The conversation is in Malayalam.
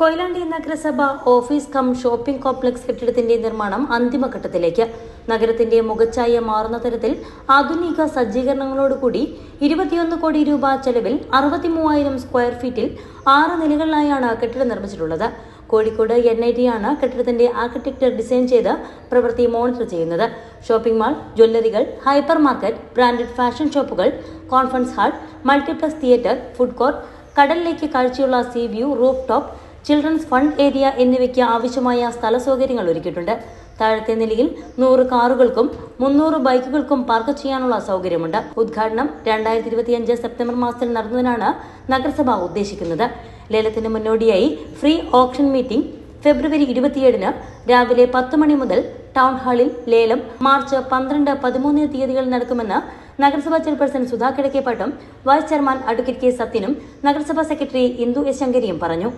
കൊയിലാണ്ടി നഗരസഭ ഓഫീസ് കം ഷോപ്പിംഗ് കോംപ്ലക്സ് കെട്ടിടത്തിന്റെ നിർമ്മാണം അന്തിമഘട്ടത്തിലേക്ക്. നഗരത്തിന്റെ മുഖച്ഛായ മാറുന്ന തരത്തിൽ ആധുനിക സജ്ജീകരണങ്ങളോടുകൂടി ഇരുപത്തിയൊന്ന് കോടി രൂപ ചെലവിൽ അറുപത്തിമൂവായിരം സ്ക്വയർ ഫീറ്റിൽ ആറ് നിലകളിലായാണ് കെട്ടിടം നിർമ്മിച്ചിട്ടുള്ളത്. കോഴിക്കോട് എൻ ഐ ടി ആണ് കെട്ടിടത്തിന്റെ ആർക്കിടെക്ചർ ഡിസൈൻ ചെയ്ത് പ്രവൃത്തി മോണിറ്റർ ചെയ്യുന്നത്. ഷോപ്പിംഗ് മാൾ ജ്വല്ലറികൾ ഹൈപ്പർ മാർക്കറ്റ് ബ്രാൻഡഡ് ഫാഷൻ ഷോപ്പുകൾ conference hall multiplex theatre food court കടലിലേക്ക് കാഴ്ചയുള്ള sea view rooftop children's fund area എന്നിവയ്ക്ക് ആവശ്യമായ സ്ഥല സൗകര്യങ്ങൾ ഒരുക്കിയിട്ടുണ്ട്. താഴത്തെ നിലയിൽ നൂറ് കാറുകൾക്കും മുന്നൂറ് ബൈക്കുകൾക്കും പാർക്ക് ചെയ്യാനുള്ള സൗകര്യമുണ്ട്. ഉദ്ഘാടനം രണ്ടായിരത്തി ഇരുപത്തിയഞ്ച് സെപ്റ്റംബർ മാസത്തിൽ നടന്നതിനാണ് നഗരസഭ ഉദ്ദേശിക്കുന്നത്. ലേലത്തിന് മുന്നോടിയായി ഫ്രീ ഓപ്ഷൻ മീറ്റിംഗ് ഫെബ്രുവരി ഇരുപത്തിയേഴിന് രാവിലെ പത്ത് മണി മുതൽ ടൗൺ ഹാളിൽ ലേലം മാർച്ച് പന്ത്രണ്ട് പതിമൂന്ന് തീയതികളിൽ നടക്കുമെന്ന് നഗരസഭാ ചെയർപേഴ്സൺ സുധാ കിഴക്കേപ്പാട്ടും വൈസ് ചെയർമാൻ അഡ്വക്കേറ്റ് കെ സത്യനും നഗരസഭാ സെക്രട്ടറി ഇന്ദു എസ് ശങ്കരിയും പറഞ്ഞു.